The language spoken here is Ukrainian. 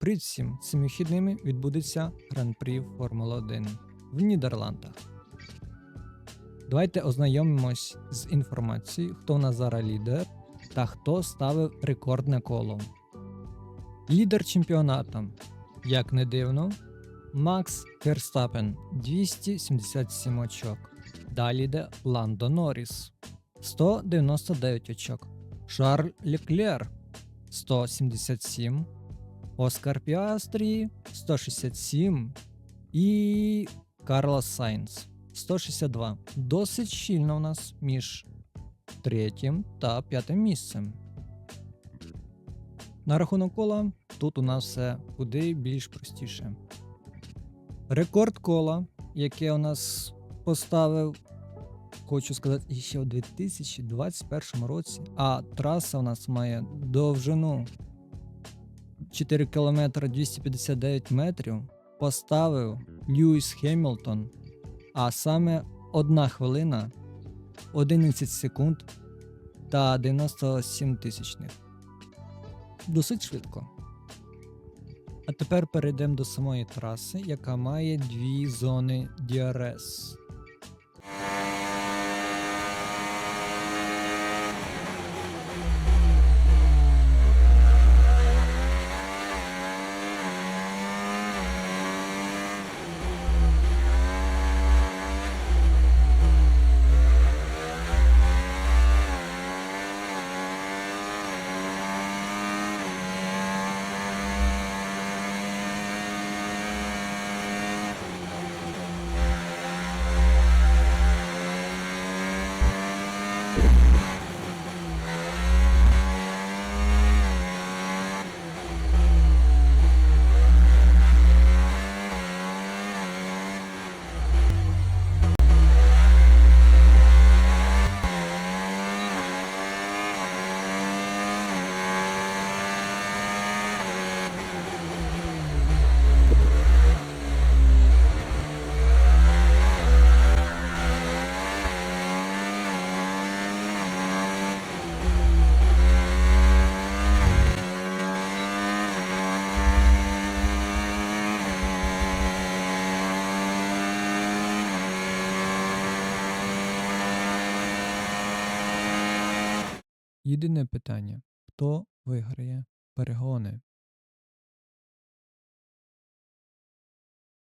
Всім цими вихідними відбудеться Гран-прі Формула 1 в Нідерландах. Давайте ознайомимось з інформацією, хто у нас зараз лідер та хто ставив рекордне коло. Лідер чемпіонату, як не дивно, Макс Ферстапен 277 очок. Далі йде Ландо Норріс 199 очок. Шарль Леклер 177. Оскар Піастрі 167 і Карлос Сайнс 162. Досить щільно у нас між третім та п'ятим місцем. На рахунок кола тут у нас все куди більш простіше. Рекорд кола, яке у нас поставив, хочу сказати, ще у 2021 році. А траса у нас має довжину 4 км 259 метрів. Поставив Льюіс Хемілтон, а саме 1 хвилина, 11 секунд та 97 тисячних. Досить швидко. А тепер перейдемо до самої траси, яка має дві зони DRS. Єдине питання: хто виграє перегони?